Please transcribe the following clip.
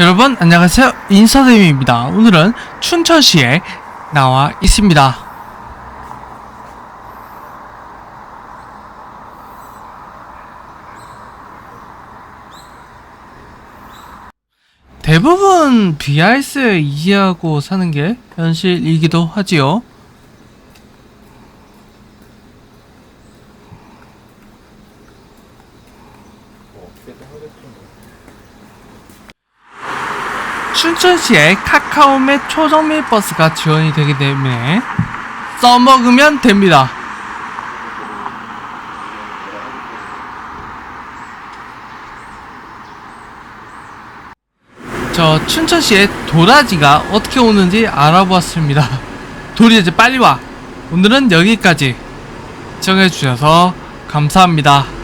여러분 안녕하세요. 인사드림입니다. 오늘은 춘천시에 나와 있습니다. 대부분 BRS 이해하고 사는 게 현실이기도 하지요 춘천시에 카카오맵 초정밀 버스가 지원이 되기 때문에 써먹으면 됩니다. 저 춘천시에 도라지가 어떻게 오는지 알아보았습니다. 도라지 빨리 와. 오늘은 여기까지 시청해주셔서 감사합니다.